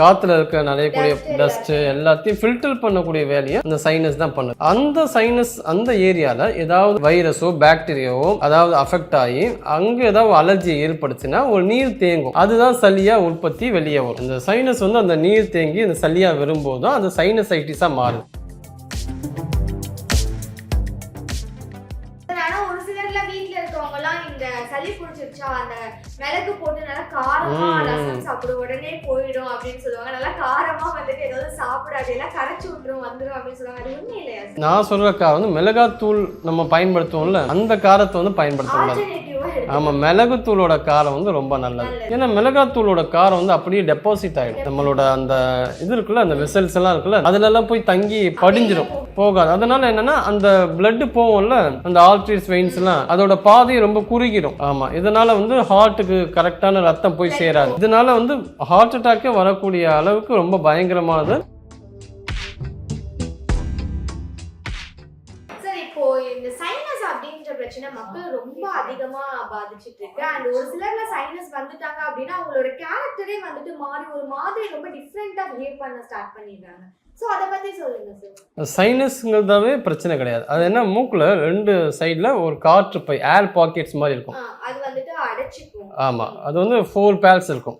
காத்துல இருக்க நிறையக்கூடிய டஸ்ட் எல்லாத்தையும் ஃபில்டர் பண்ணக்கூடிய வேலையை அந்த சைனஸ் தான் பண்ணுது. அந்த சைனஸ் அந்த ஏரியால ஏதாவது வைரஸோ பாக்டீரியாவோ அதாவது அஃபெக்ட் ஆகி அங்க ஏதாவது அலர்ஜி ஏற்படுச்சுன்னா ஒரு நீர் தேங்கும். அதுதான் சளியா உற்பத்தி வெளியே வரும். இந்த சைனஸ் வந்து அந்த நீர் தேங்கி இந்த சளியா வரும்போது தான் அது சைனசைட்டிஸா மாறுது சிலர்ல வீட்ல இருக்கவங்க எல்லாம் இந்த சளி புடிச்சிருச்சா அந்த மிளகு போட்டு நல்லா காரமா. ரசம் சாப்பிடு உடனே போயிடும் அப்படின்னு சொல்லுவாங்க. நல்லா காரமா வந்துட்டு ஏதாவது சாப்பிடாது எல்லாம் கரைச்சு விட்டுரும் வந்துரும் அப்படின்னு சொல்லுவாங்க. அது உண்மை இல்லையா நான் சொல்ற காரம் வந்து மிளகாத்தூள் நம்ம பயன்படுத்துவோம்ல அந்த காரத்தை வந்து பயன்படுத்தக்கூடாது. ஆல்டர்னேட்டிவா எடுத்து ஆமா மிளகுத்தூளோட காரம் வந்து ரொம்ப நல்லது. ஏன்னா மிளகாத்தூளோட காரம் வந்து அப்படியே டெபாசிட் ஆயிடும். நம்மளோட அந்த இது இருக்குல்ல அந்த வெசல்ஸ் எல்லாம் இருக்குல்ல அதுல எல்லாம் போய் தங்கி படிஞ்சிரும். போகாது. அதனால என்னன்னா அந்த blood போகும்ல அந்த ஆல்ட்ரிஸ் வெயின்ஸ் எல்லாம் அதோட பாதை ரொம்ப குறுகிடும். ஆமா. இதனால வந்து ஹார்ட்டுக்கு கரெக்டான ரத்தம் போய் சேராது. இதனால வந்து ஹார்ட் அட்டாக்கே வரக்கூடிய அளவுக்கு ரொம்ப பயங்கரமானது. பிரச்சனை மக்கள் ரொம்ப அதிகமா பாதிச்சிட்டு இருக்கு அண்ட் ஒரு சிலர்ல சைனஸ் வந்துட்டாங்க அப்படின்னா அவங்களோட கேரக்டரே வந்துட்டு மாறி ஒரு மாதிரி ரொம்ப டிஃப்ரெண்டா பிஹேவ் பண்ண ஸ்டார்ட் பண்ணிடுறாங்க. சோ அத பத்தி சொல்லுங்க சார் சைனஸ்ங்கிறதாவே பிரச்சனை கிடையாது. அது என்ன மூக்குல ரெண்டு சைடில் ஒரு காற்று பை ஏர் பாக்கெட்ஸ் மாதிரி இருக்கும். அது வந்துட்டு அடைச்சிக்கும். ஆமாம் அது வந்து ஃபோர் பேல்ஸ் இருக்கும்.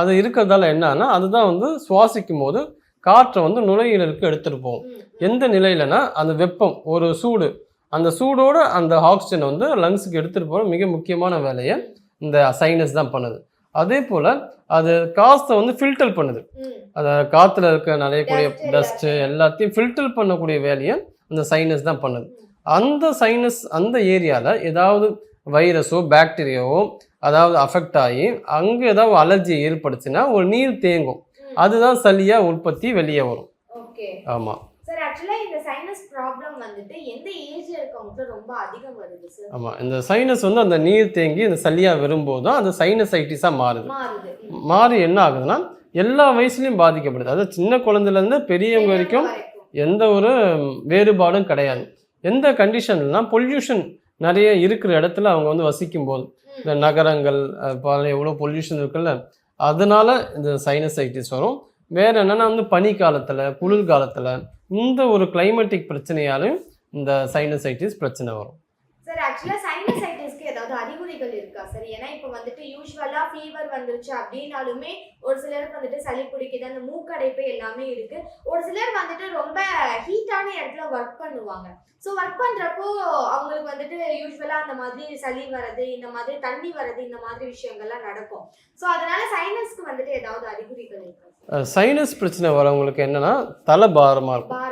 அது இருக்கிறதால என்னன்னா அதுதான் வந்து சுவாசிக்கும் போது காற்றை வந்து நுரையீரலுக்கு எடுத்துகிட்டு போகும். எந்த நிலையிலனா அந்த வெப்பம் ஒரு சூடு அந்த சூடோட அந்த ஆக்சிஜனை வந்து லங்ஸுக்கு எடுத்துகிட்டு போகிற மிக முக்கியமான வேலையை இந்த சைனஸ் தான் பண்ணுது. அதே போல் அது காசை வந்து ஃபில்டர் பண்ணுது. ம். அந்த காற்றுல இருக்க நிறையக்கூடிய டஸ்ட்டு எல்லாத்தையும் ஃபில்டர் பண்ணக்கூடிய வேலையை அந்த சைனஸ் தான் பண்ணுது. அந்த சைனஸ் அந்த ஏரியாவில் ஏதாவது வைரஸோ பாக்டீரியாவோ அதாவது அஃபெக்ட் ஆகி அங்கே ஏதாவது அலர்ஜி ஏற்படுச்சுன்னா ஒரு நீர் தேங்கும். அதுதான் சளியா உற்பத்தி வெளியே வரும். ஆமாம் சார் ஆக்சுவலா இந்த சைனஸ் ப்ராப்ளம் வந்துட்டு எந்த ஏஜ்ல இருக்கவங்களுக்கு ரொம்ப அதிகம் வருது சார் ஆமாம் இந்த சைனஸ் வந்து அந்த நீர் தேங்கி இந்த சளியா வரும்போது தான் அது சைனசைட்டிஸாக மாறுது. மாறி என்ன ஆகுதுன்னா எல்லா வயசுலையும் பாதிக்கப்படுது. அதாவது சின்ன குழந்தைலேருந்து பெரியவங்க வரைக்கும் எந்த ஒரு வேறுபாடும் கிடையாது. எந்த கண்டிஷன்லாம் பொல்யூஷன் நிறைய இருக்கிற இடத்துல அவங்க வந்து வசிக்கும் போது இந்த நகரங்கள் பல எவ்வளோ பொல்யூஷன் இருக்குல்ல அதனால இந்த சைனசைட்டிஸ் வரும். வேற என்னன்னா வந்து பனி காலத்தில் குளிர் காலத்தில் இந்த ஒரு கிளைமேட்டிக் பிரச்சனையாலும் இந்த சைனசைட்டிஸ் பிரச்சனை வரும். சார் ஆக்சுவலாக சைனசைட்டிஸ்க்கு ஏதாவது அறிகுறிகள் இருக்கா சார் ஏன்னா இப்போ வந்துட்டு யூஸ்வலாக ஃபீவர் வந்துருச்சு அப்படின்னாலுமே ஒரு சிலருக்கு வந்துட்டு சளி பிடிக்குது அந்த மூக்கடைப்பு எல்லாமே இருக்கு. ஒரு சிலர் வந்துட்டு ரொம்ப ஹீட்டான இடத்துல ஒர்க் பண்ணுவாங்க. ஸோ ஒர்க் பண்ணுறப்போ அவங்களுக்கு வந்துட்டு யூஸ்வலாக அந்த மாதிரி சளி வர்றது இந்த மாதிரி தண்ணி வர்றது இந்த மாதிரி விஷயங்கள்லாம் நடக்கும். ஸோ அதனால சைனஸ்க்கு வந்துட்டு ஏதாவது அறிகுறிகள் இருக்கா? சைனஸ் பிரச்சனை வரவங்களுக்கு என்னன்னா தலை பாரமாக இருக்கும்.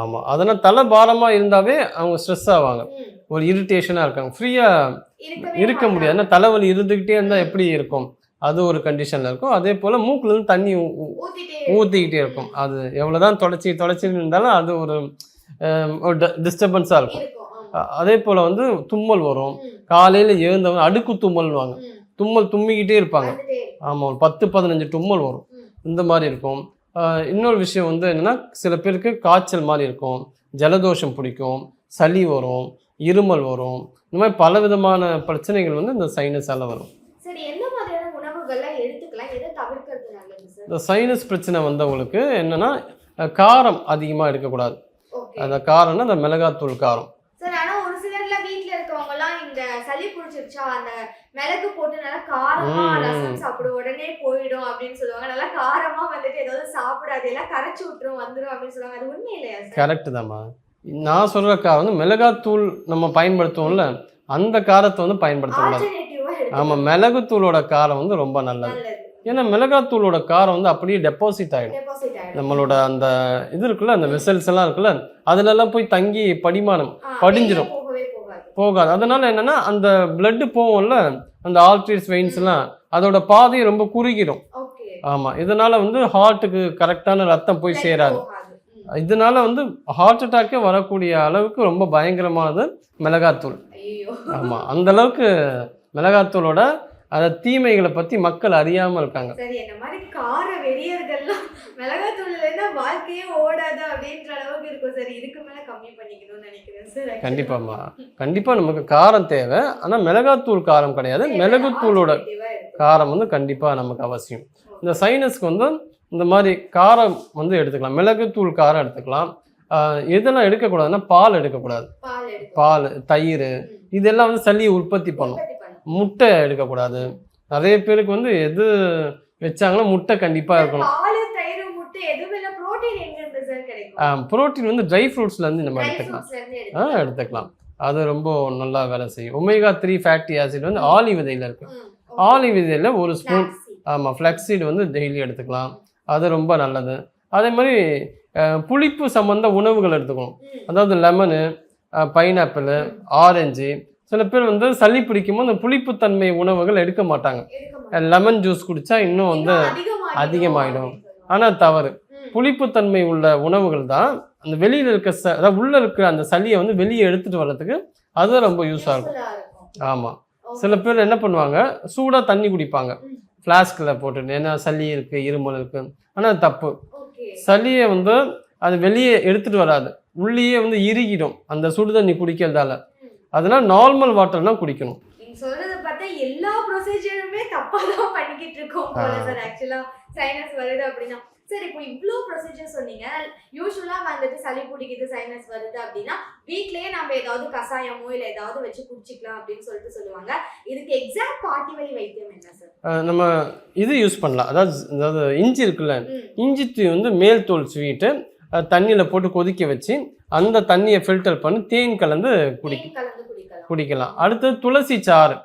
ஆமாம் அதனால் தலை பாரமாக இருந்தாவே அவங்க ஸ்ட்ரெஸ் ஆவாங்க. ஒரு இரிட்டேஷனாக இருக்காங்க. ஃப்ரீயாக இருக்க. முடியாது. ஏன்னா தலைவலி இருந்துக்கிட்டே இருந்தால் எப்படி இருக்கும்? அது ஒரு கண்டிஷனில் இருக்கும். அதே போல் மூக்குலேருந்து தண்ணி ஊற்றிக்கிட்டே இருக்கும். அது எவ்வளோதான் தொடச்சி தொடச்சி இருந்தாலும் அது ஒரு டிஸ்டர்பன்ஸாக இருக்கும். அதே போல் வந்து தும்மல் வரும். காலையில் எழுந்தவங்க அடுக்கு தும்மல்வாங்க. தும்மல் தும்மிக்கிட்டே இருப்பாங்க. ஆமாம் ஒரு பத்து பதினஞ்சு தும்மல் வரும். இந்த மாதிரி இருக்கும். இன்னொரு விஷயம் வந்து என்னென்னா சில பேருக்கு காய்ச்சல் மாதிரி இருக்கும். ஜலதோஷம் பிடிக்கும். சளி வரும். இருமல் வரும். இந்த மாதிரி பல விதமான பிரச்சனைகள் வந்து இந்த சைனஸால் வரும். இந்த சைனஸ் பிரச்சனை வந்தவங்களுக்கு என்னன்னா காரம் அதிகமாக எடுக்கக்கூடாது. அந்த காரம்னா அந்த மிளகாத்தூள் காரம் சார் ஆனா ஒரு சிலர்ல வீட்ல இருக்கவங்க எல்லாம் இந்த புடிச்சிருச்சா அந்த மிளகு போட்டு நல்லா காரமா. ரசம் சாப்பிடு உடனே போயிடும் அப்படின்னு சொல்லுவாங்க. நல்லா காரமா வந்துட்டு ஏதாவது சாப்பிடாது எல்லாம் கரைச்சு விட்டுரும் வந்துரும் அப்படின்னு சொல்லுவாங்க. அது உண்மை இல்லையா கரெக்டு தாம்மா. நான் காரம் வந்து மிளகாத்தூள் நம்ம பயன்படுத்துவோம்ல அந்த காரத்தை வந்து பயன்படுத்தக்கூடாது. ஆமாம் மிளகுத்தூளோட காரம் வந்து ரொம்ப நல்லது. ஏன்னா மிளகாத்தூளோட காரம் வந்து அப்படியே டெபாசிட் ஆகிடும் நம்மளோட அந்த இது இருக்குல்ல அந்த வெசல்ஸ் எல்லாம் இருக்குல்ல அதுலெல்லாம் போய் தங்கி படிமானம் போகவே போகாது. அதனால என்னன்னா அந்த blood போகும்ல அந்த ஆல்ட்ரிஸ் வெயின்ஸ் எல்லாம் அதோட பாதை ரொம்ப குறுகிடும். ஓகே ஆமா. இதனால வந்து ஹார்ட்டுக்கு கரெக்டான ரத்தம் போய் சேராது. இதனால வந்து ஹார்ட் அட்டாக்கே வரக்கூடிய அளவுக்கு ரொம்ப பயங்கரமானது மிளகாத்தூள். ஐயோ ஆமா. அந்த அளவுக்கு மிளகாத்தூளோட அந்த தீமைகளை பத்தி மக்கள் அறியாம இருக்காங்க. சரி என்ன மாதிரி கார வெறியர்கள்லாம் மிளகாத்தூள்ல இருந்தா வாழ்க்கையே ஓடாது அப்படின்ற அளவுக்கு இருக்கும். சார் இதுக்கு மேல கம்மி பண்ணிக்கணும்னு நினைக்கிறேன் சார் கண்டிப்பாம்மா. கண்டிப்பா நமக்கு காரம் தேவை. ஆனா மிளகாத்தூள் காரம் கிடையாது. மிளகுத்தூளோட காரம் வந்து கண்டிப்பா நமக்கு அவசியம். இந்த சைனஸ்க்கு வந்து இந்த மாதிரி காரம் வந்து எடுத்துக்கலாம். மிளகுத்தூள் காரம் எடுத்துக்கலாம். ஆஹ் எதெல்லாம் எடுக்கக்கூடாதுன்னா பால் எடுக்கக்கூடாது. பால் தயிர் இதெல்லாம் வந்து சளியை உற்பத்தி பண்ணும். முட்டை எடுக்கக்கூடாது. நிறைய பேருக்கு வந்து எது வச்சாங்கன்னா முட்டை கண்டிப்பாக இருக்கணும். புரோட்டீன் வந்து ட்ரை ஃப்ரூட்ஸ்லேருந்து நம்ம எடுத்துக்கலாம். ஆ எடுத்துக்கலாம். அது ரொம்ப நல்லா வேலை செய்யும். ஒமேகா த்ரீ ஃபேட்டி ஆசிட் வந்து ஆலி விதையில் இருக்கு. ஆலி விதையில் ஒரு ஸ்பூன். ஆமாம் ஃப்ளக்ஸீடு வந்து டெய்லி எடுத்துக்கலாம். அது ரொம்ப நல்லது. அதே மாதிரி புளிப்பு சம்மந்த உணவுகள் எடுத்துக்கணும். அதாவது லெமனு பைனாப்பிள் ஆரஞ்சு சில பேர் வந்து சளி பிடிக்கும்போது அந்த புளிப்புத்தன்மை உணவுகள் எடுக்க மாட்டாங்க. லெமன் ஜூஸ் குடிச்சா இன்னும் வந்து சொல்லுவாங்க. ஆனால் தவறு. புளிப்புத்தன்மை உள்ள உணவுகள் தான் அந்த வெளியில் இருக்க ச அதாவது உள்ளே இருக்கிற அந்த சளியை வந்து வெளியே எடுத்துட்டு வர்றதுக்கு அது ரொம்ப யூஸாக இருக்கும். ஆமாம். சில பேர் என்ன பண்ணுவாங்க? சூடாக தண்ணி குடிப்பாங்க. ஃப்ளாஸ்கில் போட்டுட்டு ஏன்னா சளி இருக்குது இருமல் இருக்குது ஆனால் தப்பு. சளியை வந்து அது வெளியே எடுத்துட்டு வராது. உள்ளேயே வந்து இறுகிடும் அந்த சுடு தண்ணி குடிக்கிறதால. ம். அதனால நார்மல் வாட்டர் தான் குடிக்கணும் சொல்றத பார்த்தா எல்லா ப்ரொசீஜருமே தப்பா தான் பண்ணிக்கிட்டு இருக்கோம் போல. சார் ஆக்சுவலா சைனஸ் வருது அப்படின்னா சார் இப்போ இவ்ளோ ப்ரொசீஜர் சொன்னீங்க யூஸ்வலா வந்துட்டு சளி பிடிக்குது சைனஸ் வருது அப்படின்னா வீட்லயே நம்ம ஏதாவது கசாயமோ இல்ல ஏதாவது வச்சு குடிச்சிக்கலாம் அப்படின்னு சொல்லிட்டு சொல்லுவாங்க இதுக்கு எக்ஸாக்ட் பாட்டி வலி வைத்தியம் என்ன சார் நம்ம இது யூஸ் பண்ணலாம் அதாவது அதாவது இஞ்சி இருக்குல்ல. இஞ்சி தூள் வந்து மேல் தோல் ஸ்வீட்டு தண்ணியில் போட்டு கொதிக்க வச்சு அந்த தண்ணியை ஃபில்டர் பண்ணி தேன் கலந்து குடி தேன் கலந்து குடிக்கலாம். அடுத்து துளசி சாறு.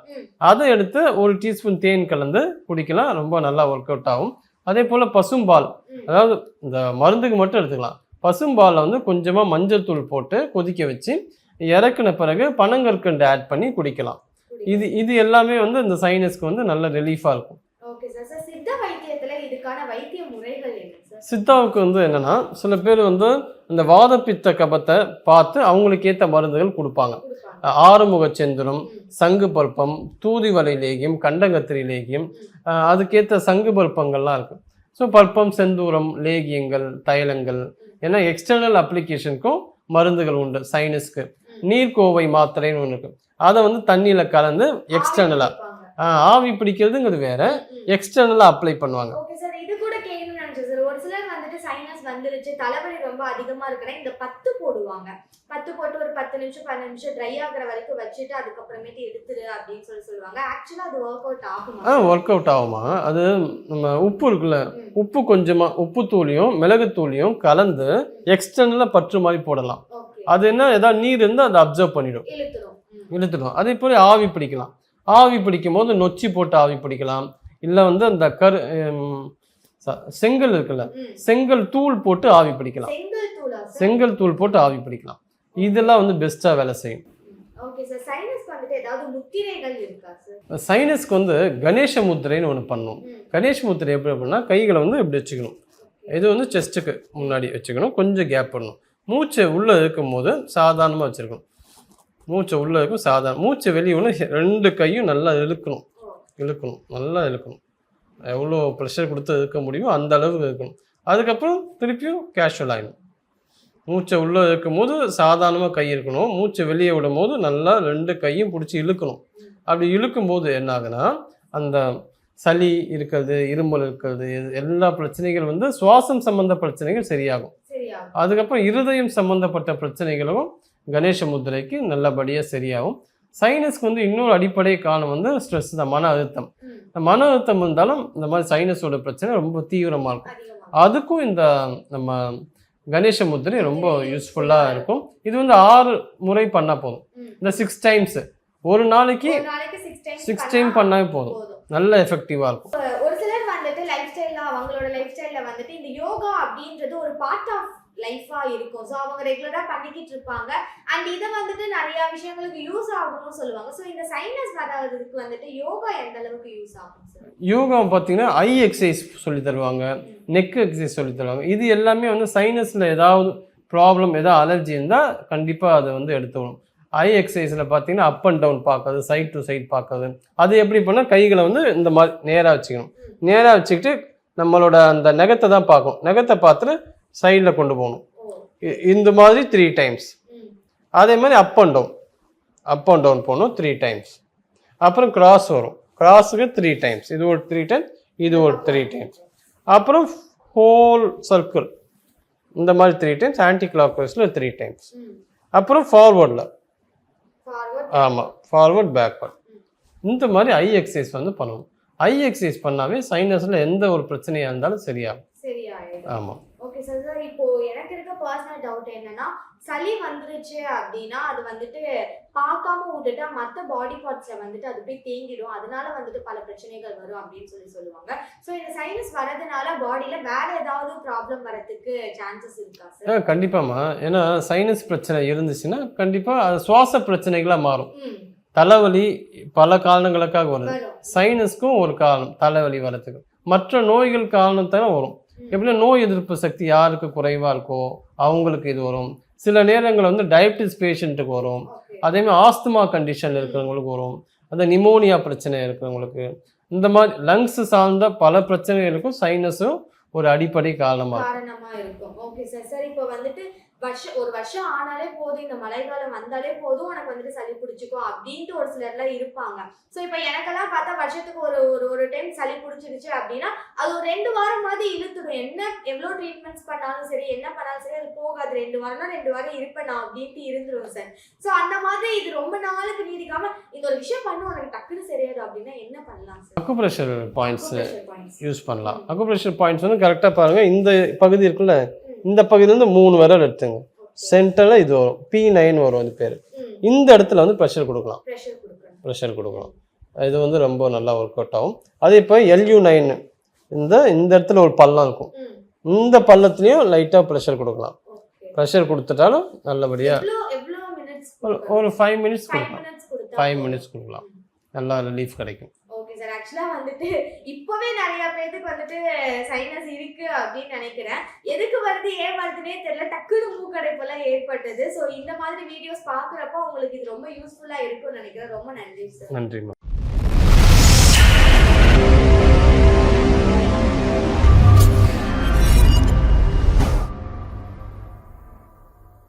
அதை எடுத்து ஒரு டீஸ்பூன் தேன் கலந்து குடிக்கலாம். ரொம்ப நல்லா ஒர்க் அவுட் ஆகும். அதே போல் பசும்பால். அதாவது இந்த மருந்துக்கு மட்டும் எடுத்துக்கலாம். பசும்பாலில் வந்து கொஞ்சமாக மஞ்சள் தூள் போட்டு கொதிக்க வச்சு இறக்குன பிறகு பனங்கற்கண்டு ஆட் பண்ணி குடிக்கலாம். இது இது எல்லாமே வந்து இந்த சைனஸ்க்கு வந்து நல்ல ரிலீஃபாக இருக்கும் ஓகே சார் சார் சித்த வைத்தியத்துல இதுக்கான வைத்திய முறைகள் என்ன சார் சித்தாவுக்கு வந்து என்னன்னா சில பேர் வந்து இந்த வாதப்பித்த கபத்தை பார்த்து அவங்களுக்கு ஏற்ற மருந்துகள் கொடுப்பாங்க. ஆறுமுக செந்துரம். சங்கு பல்பம் தூதிவலை லேகியம் கண்டங்கத்திரி லேகியம் அதுக்கேற்ற சங்கு பல்பங்கள்லாம் இருக்கு. ஸோ பல்பம் செந்தூரம் லேகியங்கள் தைலங்கள் ஏன்னா எக்ஸ்டர்னல் அப்ளிகேஷனுக்கும் மருந்துகள் உண்டு சைனஸ்க்கு நீர்க்கோவை மாத்திரைன்னு ஒன்று இருக்கு. அதை வந்து தண்ணியில் கலந்து எக்ஸ்டர்னலாக. ஆவி பிடிக்கிறதுங்கிறது வேற. எக்ஸ்டர்னலாக அப்ளை பண்ணுவாங்க ஓகே சார் இது கூட கேட்கணும்னு நினைச்சேன் சார் ஒரு சிலர் வந்துட்டு சைனஸ் வந்துருச்சு. தலைவலி ரொம்ப அதிகமா இருக்குன்னா இந்த பத்து போடுவாங்க. பத்து போட்டு ஒரு பத்து நிமிஷம் பதினஞ்சு நிமிஷம் ட்ரை ஆகுற வரைக்கும் வச்சுட்டு அதுக்கப்புறமேட்டு எடுத்துரு அப்படின்னு சொல்லி சொல்லுவாங்க. ஆக்சுவலா அது ஒர்க் அவுட் ஆகுமா? ஆ ஒர்க் அவுட் ஆகுமா? அது நம்ம உப்பு இருக்குல்ல. உப்பு கொஞ்சமாக உப்பு தூளியும் மிளகுத்தூளியும் கலந்து எக்ஸ்டர்னலாக பற்று மாதிரி போடலாம். அது என்ன ஏதாவது நீர் இருந்தால் அதை அப்சர்வ் பண்ணிடும். இழுத்துடும் அதே போல் ஆவி பிடிக்கலாம். ஆவி பிடிக்கும் போது நொச்சி போட்டு ஆவி பிடிக்கலாம். இல்லை வந்து அந்த கரு செங்கல் இருக்குல்ல. செங்கல் தூள் போட்டு ஆவி பிடிக்கலாம். செங்கல் தூளா போட்டு ஆவி பிடிக்கலாம். இதெல்லாம் வந்து பெஸ்ட்டாக வேலை செய்யும். சைனஸ்க்கு வந்து கணேச முத்திரைன்னு ஒன்று பண்ணணும் ம். கணேச முத்திரை எப்படி அப்படின்னா கைகளை வந்து இப்படி வச்சுக்கணும். இது வந்து செஸ்ட்டுக்கு முன்னாடி வச்சுக்கணும். கொஞ்சம் கேப் பண்ணணும். மூச்சை உள்ளே இருக்கும் போது சாதாரணமாக வச்சுருக்கணும். மூச்சை உள்ளே இருக்கும் சாதாரண மூச்சை வெளியே ஒன்று ரெண்டு கையும் நல்லா இழுக்கணும். இழுக்கணும். நல்லா இழுக்கணும். எவ்வளோ ப்ரெஷர் கொடுத்து இழுக்க முடியுமோ அந்த அளவுக்கு இழுக்கணும் அதுக்கப்புறம் திருப்பியும் கேஷுவல் ஆகிடும் மூச்சை உள்ளே இருக்கும் போது சாதாரணமாக கை இருக்கணும். மூச்சை வெளியே விடும் போது நல்லா ரெண்டு கையும் பிடிச்சி இழுக்கணும். அப்படி இழுக்கும் போது என்ன ஆகுனா அந்த சளி இருக்கிறது இருமல் இருக்கிறது எல்லா பிரச்சனைகள் வந்து சுவாசம் சம்பந்த பிரச்சனைகள் சரியாகும். சரியா அதுக்கப்புறம் இருதயம் சம்பந்தப்பட்ட பிரச்சனைகளும் கணேச முத்திரைக்கு நல்லபடியாக சரியாகும். சைனஸ்க்கு வந்து இன்னொரு அடிப்படை காரணம் வந்து ஸ்ட்ரெஸ் தான் மன அழுத்தம். இந்த மன அழுத்தம் இருந்தாலும் இந்த மாதிரி சைனஸோட பிரச்சனை ரொம்ப தீவிரமாக இருக்கும். அதுக்கும் இந்த நம்ம கணேச முத்திரை ரொம்ப யூஸ்ஃபுல்லாக இருக்கும். இது வந்து ஆறு முறை பண்ணால் போதும். இந்த சிக்ஸ் டைம்ஸ் ஒரு நாளைக்கு சிக்ஸ் டைம் பண்ணாவே போதும். போதும். நல்ல எஃபெக்டிவாக இருக்கும். ஒரு சிலர் வந்துட்டு லைஃப் ஸ்டைல்ல அவங்களோட லைஃப் ஸ்டைல்ல வந்துட்டு இந்த யோகா அப்படின்றது ஒரு பார்ட் ஆஃப் லைஃபா இருக்கும். ஸோ அவங்க ரெகுலரா பண்ணிக்கிட்டு இருப்பாங்க. அண்ட் இதை வந்துட்டு நிறைய விஷயங்களுக்கு யூஸ் ஆகும்னு சொல்லுவாங்க. ஸோ இந்த சைனஸ் வராததுக்கு வந்துட்டு யோகா எந்த அளவுக்கு யூஸ் ஆகும் யோகா பார்த்தீங்கன்னா ஐ எக்ஸசைஸ் சொல்லி தருவாங்க நெக் எக்ஸசைஸ் சொல்லி தருவாங்க. இது எல்லாமே வந்து சைனஸில் ஏதாவது ப்ராப்ளம் ஏதாவது அலர்ஜி இருந்தால் கண்டிப்பாக அதை வந்து எடுத்துக்கணும். ஐ எக்ஸசைஸில் பார்த்தீங்கன்னா அப் அண்ட் டவுன் பார்க்கறது சைட் டு சைட் பார்க்கறது. அது எப்படி பண்ணால் கைகளை வந்து இந்த மாதிரி நேராக வச்சுக்கணும். நேராக வச்சுக்கிட்டு நம்மளோட அந்த நகத்தை தான் பார்க்கணும். நகத்தை பார்த்துட்டு சைடில் கொண்டு போகணும். இந்த மாதிரி த்ரீ டைம்ஸ் அதே மாதிரி up and down up and down போகணும் த்ரீ டைம்ஸ் அப்புறம் கிராஸ் வரும். கிராஸுக்கு த்ரீ டைம்ஸ் இது ஒரு த்ரீ டைம்ஸ் இது ஒரு த்ரீ டைம்ஸ் அப்புறம் ஹோல் சர்க்கிள் இந்த மாதிரி த்ரீ டைம்ஸ் ஆன்டி கிளாக் வைஸில் த்ரீ டைம்ஸ் அப்புறம் ஃபார்வர்டில் ஃபார்வர்ட் ஆமாம் ஃபார்வர்ட் பேக்வர்ட் இந்த மாதிரி ஐ எக்ஸசைஸ் வந்து பண்ணணும். ஐ எக்ஸசைஸ் பண்ணாவே சைனஸில் எந்த ஒரு பிரச்சனையாக இருந்தாலும் சரியாகும். ஆமாம் ஓகே சார் சார் இப்போ எனக்கு இருக்க பர்சனல் டவுட் என்னன்னா சளி வந்துருச்சு அப்படின்னா அது வந்துட்டு பார்க்காம விட்டுட்டா மற்ற பாடி பார்ட்ஸ்ல வந்துட்டு அது போய் தேங்கிடும். அதனால வந்துட்டு பல பிரச்சனைகள் வரும் அப்படின்னு சொல்லி சொல்லுவாங்க. ஸோ இந்த சைனஸ் வரதுனால பாடியில வேற ஏதாவது ப்ராப்ளம் வரதுக்கு சான்சஸ் இருக்கா சார் ஆ கண்டிப்பாம்மா. ஏன்னா சைனஸ் பிரச்சனை இருந்துச்சுன்னா கண்டிப்பாக அது சுவாச பிரச்சனைகளாக மாறும். தலைவலி பல காரணங்களுக்காக வருது சைனஸ்க்கும் ஒரு காரணம் தலைவலி வரதுக்கு மற்ற நோய்கள் காரணத்தால வரும். எப்படின்னா நோய் எதிர்ப்பு சக்தி யாருக்கு குறைவாக இருக்கோ அவங்களுக்கு இது வரும். சில நேரங்களில் வந்து டயபிட்டிஸ் பேஷண்ட்டுக்கு வரும். அதேமாதிரி அதே மாதிரி ஆஸ்துமா கண்டிஷன் இருக்கிறவங்களுக்கு வரும். அந்த நிமோனியா பிரச்சனை இருக்கிறவங்களுக்கு. இந்த மாதிரி லங்ஸ் சார்ந்த பல பிரச்சனைகளுக்கும் சைனஸும் ஒரு அடிப்படை காரணமாக இருக்கும் இருக்கும். ஓகே சார் சார் இப்போ வந்துட்டு வருஷம் ஒரு வருஷம் ஆனாலே போதும் இந்த மழைக்காலம் வந்தாலே போதும் உனக்கு வந்துட்டு சளி பிடிச்சிக்கும் அப்படின்ட்டு ஒரு சிலர்லாம் இருப்பாங்க. ஸோ இப்போ எனக்கெல்லாம் பார்த்தா வருஷத்துக்கு ஒரு ஒரு ஒரு டைம் சளி பிடிச்சிருச்சு அப்படின்னா அது ஒரு ரெண்டு வாரம் மாதிரி இழுத்துடும் என்ன எவ்வளோ ட்ரீட்மெண்ட்ஸ் பண்ணாலும் சரி என்ன பண்ணாலும் சரி அது போகாது. ரெண்டு வாரம்னா ரெண்டு வாரம் இருப்பேன் நான் அப்படின்ட்டு இருந்துரும் சார். ஸோ அந்த மாதிரி இது ரொம்ப நாளுக்கு நீடிக்காம இந்த ஒரு விஷயம் பண்ண உனக்கு டக்குன்னு சரியாயிடும் அப்படின்னா என்ன பண்ணலாம் சார்? Acupressure points. யூஸ் பண்ணலாம். அக்குப்ரெஷர் பாயிண்ட்ஸ் வந்து கரெக்டாக பாருங்கள் இந்த பகுதி இருக்குல்ல இந்த பகுதியிலேருந்து மூணு விரல் எடுத்துங்க. சென்டரில் இது வரும். பி நைன் வரும் இது பேர். இந்த இடத்துல வந்து ப்ரெஷர் கொடுக்கலாம். ப்ரெஷர் கொடுக்கலாம். இது வந்து ரொம்ப நல்லா ஒர்க் அவுட் ஆகும். அதே இப்போ எல்யூ நைன் இந்த இந்த இடத்துல ஒரு பள்ளம் இருக்கும். இந்த பள்ளத்துலேயும் லைட்டாக ப்ரெஷர் கொடுக்கலாம். ப்ரெஷர் கொடுத்துட்டாலும் நல்லபடியாக ஒரு ஃபைவ் மினிட்ஸ் கொடுக்கலாம்? ஃபைவ் மினிட்ஸ் கொடுக்கலாம். நல்லா ரிலீஃப் கிடைக்கும். சார் ஆக்சுவலா வந்துட்டு இப்பவே நிறைய பேருக்கு வந்துட்டு சைனஸ் இருக்கு அப்படின்னு நினைக்கிறேன். எதுக்கு வருது ஏன் வருதுன்னே தெரியல. டக்குனு மூக்கடைப்பெல்லாம் ஏற்பட்டது. ஸோ இந்த மாதிரி வீடியோஸ் பார்க்குறப்போ உங்களுக்கு இது ரொம்ப யூஸ்ஃபுல்லா இருக்கும்னு நினைக்கிறேன். ரொம்ப நன்றி சார் நன்றிம்மா.